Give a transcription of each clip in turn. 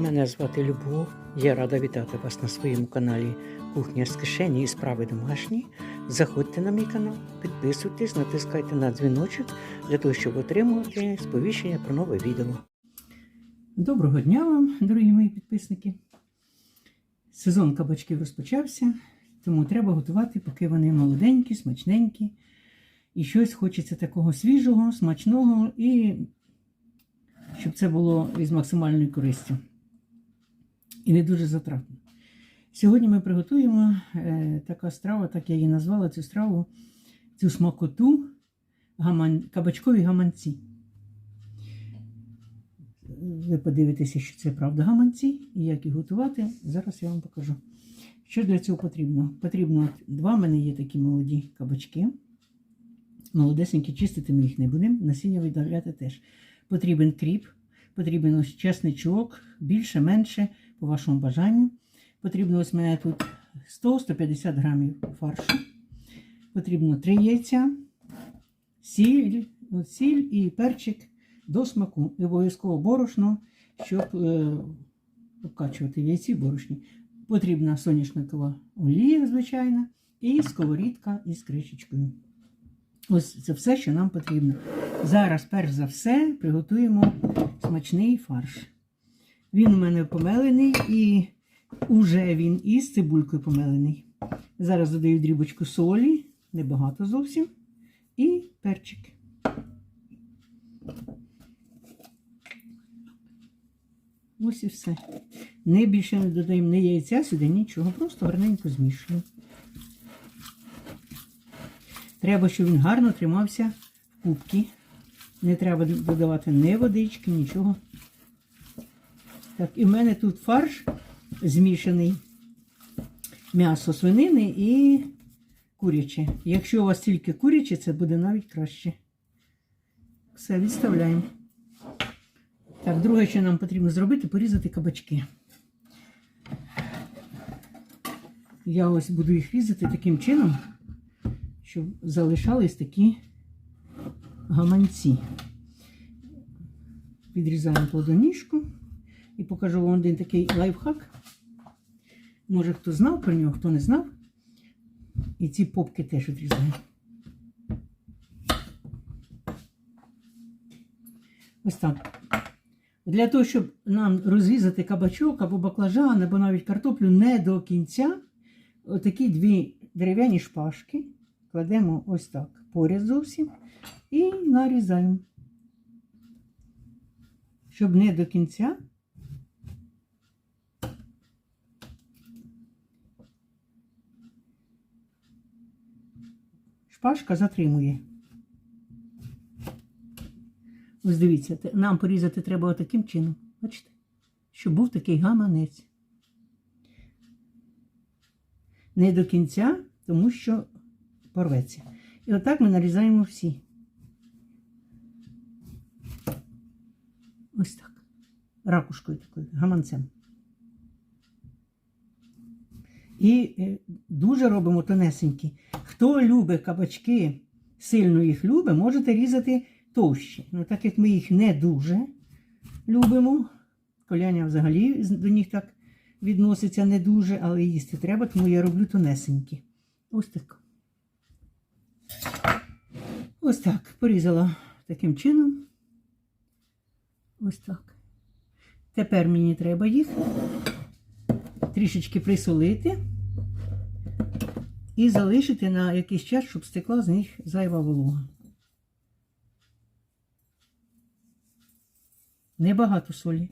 Мене звати Любов. Я рада вітати вас на своєму каналі Кухня з кишені і справи домашні. Заходьте на мій канал, підписуйтесь, натискайте на дзвіночок для того, щоб отримувати сповіщення про нове відео. Доброго дня вам, дорогі мої підписники. Сезон кабачків розпочався, тому треба готувати, поки вони молоденькі, смачненькі. І щось хочеться такого свіжого, смачного і щоб це було із максимальною користю. І не дуже затратно. Сьогодні ми приготуємо е, така страва, так я її назвала цю страву, цю смакоту гаман... кабачкові гаманці. Ви подивитеся, що це правда гаманці, і як їх готувати. Зараз я вам покажу. Що для цього потрібно? Потрібно два, в мене є такі молоді кабачки. Молодесенькі, чистити ми їх не будемо, насіння видаляти теж. Потрібен кріп, потрібен чесничок, більше, менше, по вашому бажанню. Потрібно ось мене тут 100-150 грамів фаршу. Потрібно 3 яйця, сіль, сіль і перчик до смаку. І обов'язково борошно, щоб е, обкачувати яйці борошні. Потрібна соняшникова олія, звичайно, і сковорідка із кришечкою. Ось це все, що нам потрібно. Зараз, перш за все, приготуємо смачний фарш. Він у мене помелений і уже він із цибулькою помелений. Зараз додаю дрібочку солі, небагато зовсім, і перчик. Ось і все. Не більше не додаємо ні яйця сюди, нічого, просто гарненько змішуємо. Треба, щоб він гарно тримався в кубці. Не треба додавати ні водички, нічого. Так, і в мене тут фарш змішаний. М'ясо свинини і куряче. Якщо у вас тільки куряче, це буде навіть краще. Все, відставляємо. Так, друге, що нам потрібно зробити, порізати кабачки. Я ось буду їх різати таким чином щоб залишались такі гаманці. Підрізаємо плодоніжку і покажу вам один такий лайфхак. Може, хто знав про нього, хто не знав. І ці попки теж відрізаємо. Ось так. Для того, щоб нам розрізати кабачок або баклажан, або навіть картоплю не до кінця, отакі дві дерев'яні шпажки кладемо ось так поряд зовсім і нарізаємо, щоб не до кінця. Шпажка затримує. Ось дивіться, нам порізати треба таким чином. Бачите? Щоб був такий гаманець. Не до кінця, тому що порветься. І отак ми нарізаємо всі. Ось так. Ракушкою такою, гаманцем. І е, дуже робимо тонесенькі. Хто любить кабачки, сильно їх любить, можете різати товщі. Ну, так як ми їх не дуже любимо, коляня взагалі до них так відноситься не дуже, але їсти треба, тому я роблю тонесенькі. Ось так. Ось так. Порізала таким чином. Ось так. Тепер мені треба їх трішечки присолити і залишити на якийсь час, щоб стекла з них зайва волога. Небагато солі.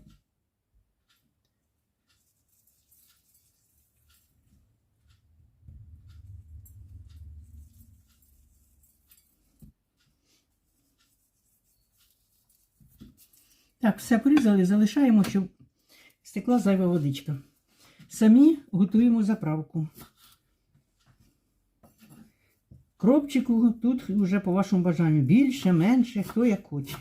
Так, все порізали, залишаємо, щоб стекла зайва водичка. Самі готуємо заправку. Кропчику тут вже по вашому бажанню більше, менше, хто як хоче.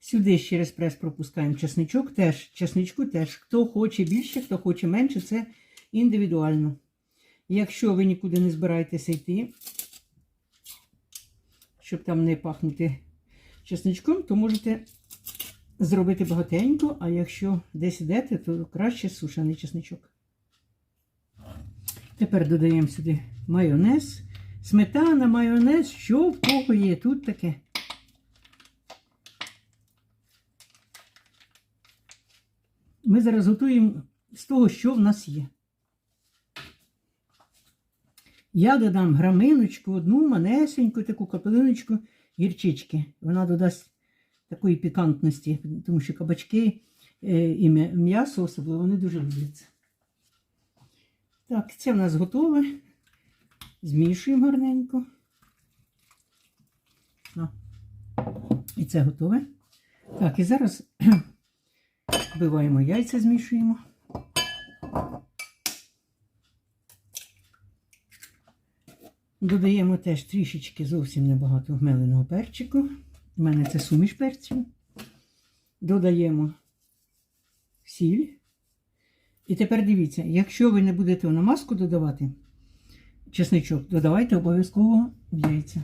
Сюди через прес пропускаємо чесничок, теж чесничку теж. Хто хоче більше, хто хоче менше, це індивідуально. Якщо ви нікуди не збираєтеся йти, щоб там не пахнути чесничком, то можете зробити багатенько, а якщо десь йдете, то краще сушений чесничок. Тепер додаємо сюди майонез. Сметана, майонез, що в кого є тут таке. Ми зараз готуємо з того, що в нас є. Я додам граминочку, одну манесеньку таку капелиночку гірчички. Вона додасть такої пікантності, тому що кабачки е, і м'ясо особливо вони дуже любляться. Так, це в нас готове. Змішуємо гарненько. О. І це готове. Так, і зараз вбиваємо яйця, змішуємо. Додаємо теж трішечки зовсім небагато меленого перчику. У мене це суміш перців. Додаємо сіль. І тепер дивіться, якщо ви не будете в намазку додавати чесничок, додавайте обов'язково в яйця.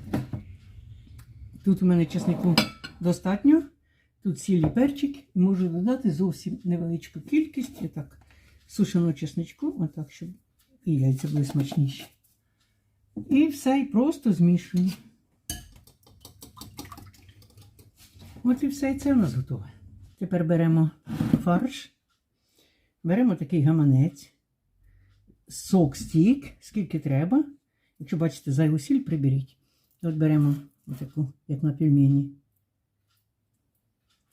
Тут у мене чеснику достатньо. Тут сіль і перчик. І можу додати зовсім невеличку кількість. І так, сушеного чесничку, отак, щоб і яйця були смачніші. І все, і просто змішуємо. От і все, і це у нас готове. Тепер беремо фарш, беремо такий гаманець, сок стік, скільки треба. Якщо бачите, зайву сіль приберіть. От беремо таку, як на пельмені.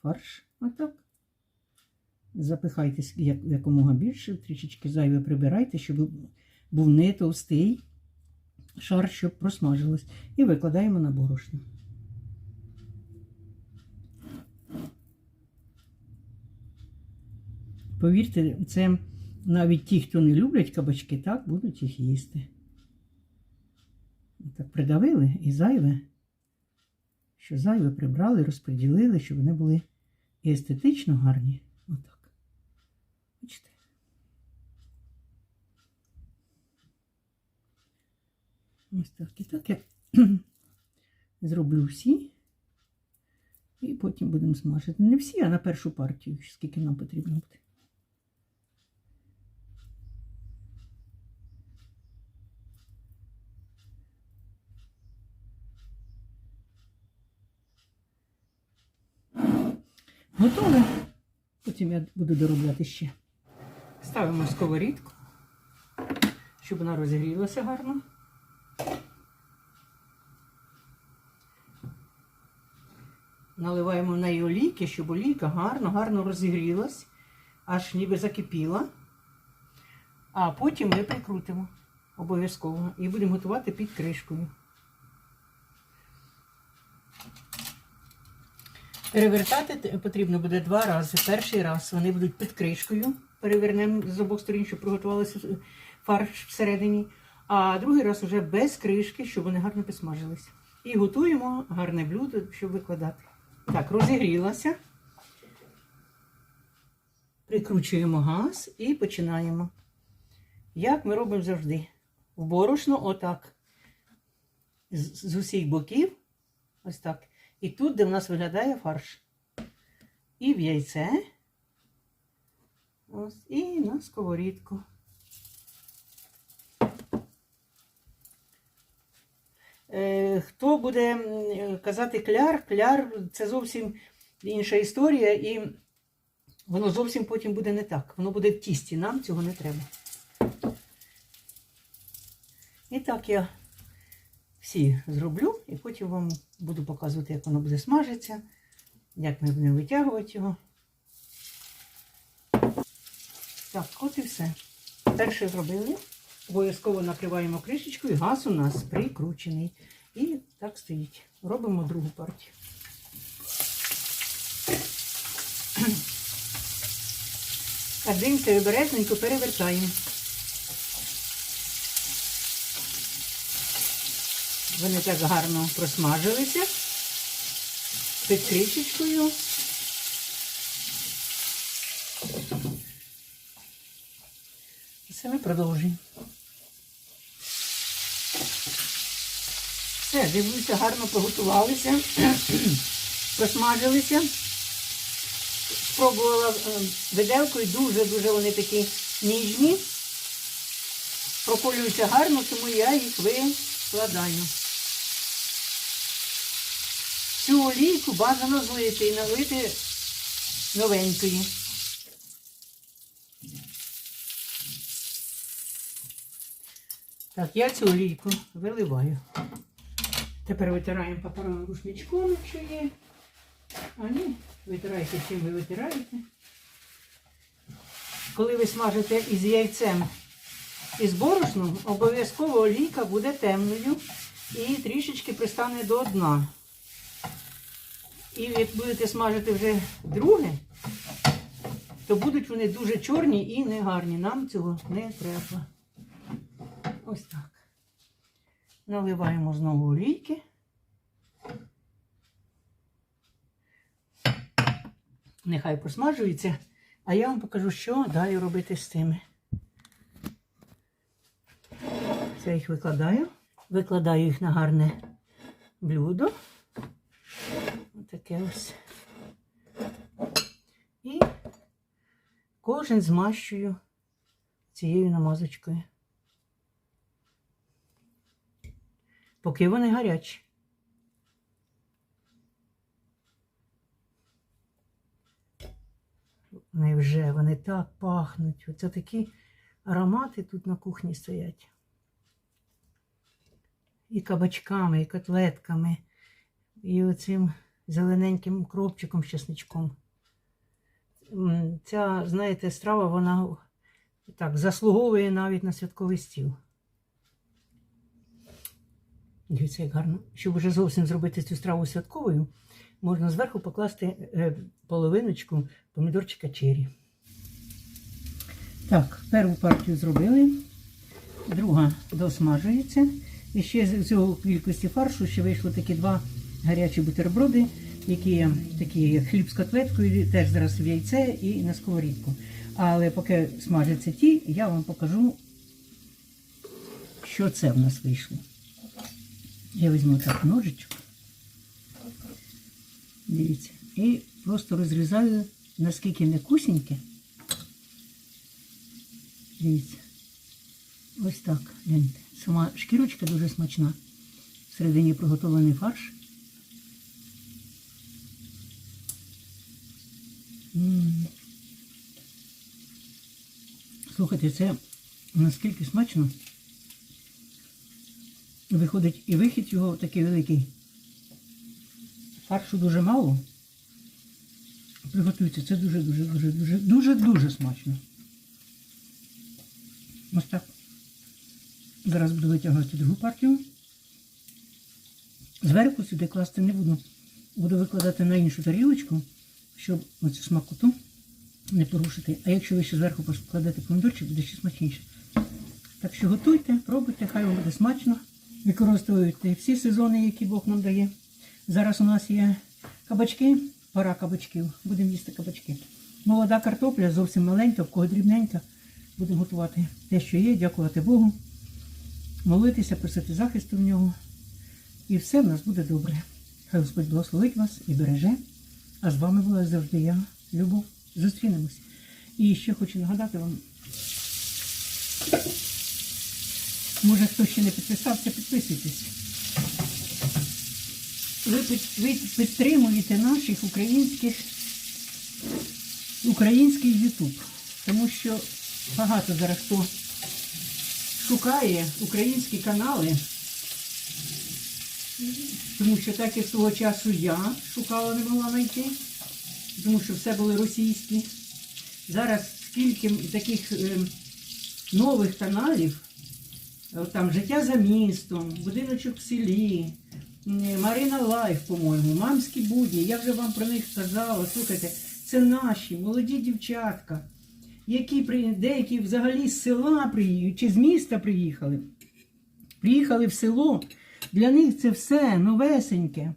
Фарш. Отак. Запихайте якомога більше, трішечки зайве прибирайте, щоб був не товстий шар, щоб просмажилось. І викладаємо на борошно. Повірте, це навіть ті, хто не люблять кабачки, так будуть їх їсти. Так придавили і зайве, що зайве прибрали, розподілили, щоб вони були і естетично гарні. Отак. Бачите? Ось так і так я зроблю всі. І потім будемо смажити. Не всі, а на першу партію, скільки нам потрібно буде. Готове. Потім я буду доробляти ще. Ставимо сковорідку, щоб вона розігрілася гарно. Наливаємо в неї олійки, щоб олійка гарно, гарно розігрілась, аж ніби закипіла. А потім ми прикрутимо обов'язково і будемо готувати під кришкою. Перевертати потрібно буде два рази. Перший раз вони будуть під кришкою. Перевернемо з обох сторін, щоб приготувалися фарш всередині. А другий раз вже без кришки, щоб вони гарно підсмажились. І готуємо гарне блюдо, щоб викладати. Так, розігрілася. Прикручуємо газ і починаємо. Як ми робимо завжди. В борошно, отак. З, з усіх боків. Ось так. І тут, де в нас виглядає фарш. І в яйце. Ось, і на сковорідку. Е, Хто буде казати кляр, кляр це зовсім інша історія, і воно зовсім потім буде не так. Воно буде в тісті. Нам цього не треба. І так я всі зроблю, і потім вам буду показувати, як воно буде смажитися, як ми будемо витягувати його. Так, от і все. Перше зробили. Обов'язково накриваємо кришечкою, газ у нас прикручений. І так стоїть. Робимо другу партію. Так, дивимося обережненько перевертаємо. Вони так гарно просмажилися під кришечкою. Це ми продовжуємо. Все, дивлюся, гарно приготувалися, просмажилися. Спробувала е, виделкою, дуже-дуже вони такі ніжні. Проколюються гарно, тому я їх викладаю. Цю олійку бажано злити і налити новенької. Так, я цю олійку виливаю. Тепер витираємо паперовим рушничком, якщо є. А ні, витирайте чим ви витираєте. Коли ви смажите із яйцем і з борошном, обов'язково олійка буде темною і трішечки пристане до дна. І як будете смажити вже друге, то будуть вони дуже чорні і негарні. Нам цього не треба. Ось так. Наливаємо знову олійки. Нехай просмажується, а я вам покажу, що далі робити з тими. Це їх викладаю. Викладаю їх на гарне блюдо. Таке ось. І кожен змащую цією намазочкою. Поки вони гарячі. Невже вони так пахнуть? Оце такі аромати тут на кухні стоять. І кабачками, і котлетками, і оцим зелененьким кропчиком з чесничком. Ця, знаєте, страва, вона так заслуговує навіть на святковий стіл. Дивіться, як гарно. Щоб вже зовсім зробити цю страву святковою, можна зверху покласти е, половиночку помідорчика чері. Так, першу партію зробили, друга досмажується. І ще з цього кількості фаршу ще вийшло такі два гарячі бутерброди, які такі хліб з котлеткою, теж зараз в яйце і на сковорідку. Але поки смажаться ті, я вам покажу, що це в нас вийшло. Я візьму так ножичок. Дивіться. І просто розрізаю, наскільки м'якусіньке. Дивіться. Ось так. Гляньте. Сама шкірочка дуже смачна. Всередині приготовлений фарш. Слухайте, це наскільки смачно. Виходить і вихід його такий великий. Фаршу дуже мало. Приготується. Це дуже-дуже дуже дуже дуже дуже смачно. Ось так. Зараз буду витягувати другу партію. Зверху сюди класти не буду. Буду викладати на іншу тарілочку, щоб оцю смакоту не порушити. А якщо ви ще зверху покладете помідорчик, буде ще смачніше. Так що готуйте, пробуйте, хай вам буде смачно. Використовуйте всі сезони, які Бог нам дає. Зараз у нас є кабачки, пора кабачків. Будемо їсти кабачки. Молода картопля зовсім маленька, в кого дрібненька. Будемо готувати те, що є, дякувати Богу. Молитися, просити захисту в нього. І все в нас буде добре. Хай Господь благословить вас і береже. А з вами була завжди я, Любов. Зустрінемось. І ще хочу нагадати вам. Може, хто ще не підписався, підписуйтесь. Ви, ви підтримуєте наших українських український Ютуб. Тому що багато зараз хто шукає українські канали. Тому що так і свого часу я шукала, не могла знайти. Тому що все були російські. Зараз скільки таких е, нових каналів, От там життя за містом, будиночок в селі, Марина Лайф, по-моєму, мамські будні. Я вже вам про них сказала. Слухайте, це наші молоді дівчатка, які деякі взагалі з села приїхали, чи з міста приїхали. Приїхали в село. Для них це все новесеньке.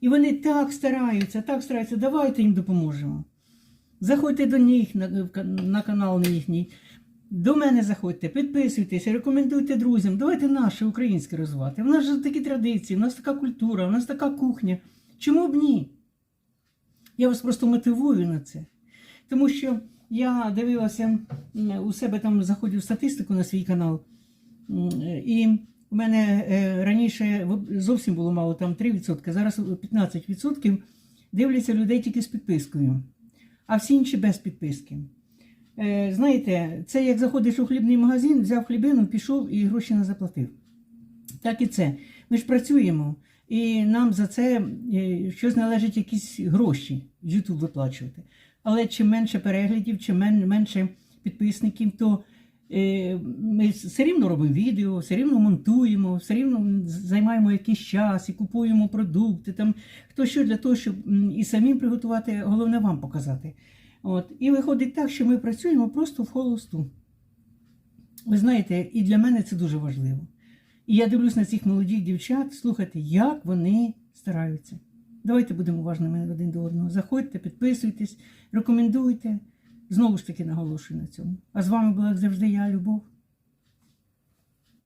І вони так стараються, так стараються. Давайте їм допоможемо. Заходьте до них на, на канал на їхній. До мене заходьте, підписуйтесь, рекомендуйте друзям. Давайте наше українське розвивати. У нас же такі традиції, у нас така культура, у нас така кухня. Чому б ні? Я вас просто мотивую на це. Тому що я дивилася у себе там заходжу в статистику на свій канал. І у мене е, раніше зовсім було мало, там 3%, зараз 15% дивляться людей тільки з підпискою, а всі інші без підписки. Е, Знаєте, це як заходиш у хлібний магазин, взяв хлібину, пішов і гроші не заплатив. Так і це. Ми ж працюємо, і нам за це е, щось належить якісь гроші YouTube виплачувати. Але чим менше переглядів, чим менше підписників, то ми все рівно робимо відео, все рівно монтуємо, все рівно займаємо якийсь час і купуємо продукти. Там, хто що для того, щоб і самим приготувати, головне вам показати. От. І виходить так, що ми працюємо просто в холосту. Ви знаєте, і для мене це дуже важливо. І я дивлюсь на цих молодих дівчат, слухайте, як вони стараються. Давайте будемо уважними один до одного. Заходьте, підписуйтесь, рекомендуйте. Знову ж таки наголошую на цьому. А з вами була як завжди я, Любов.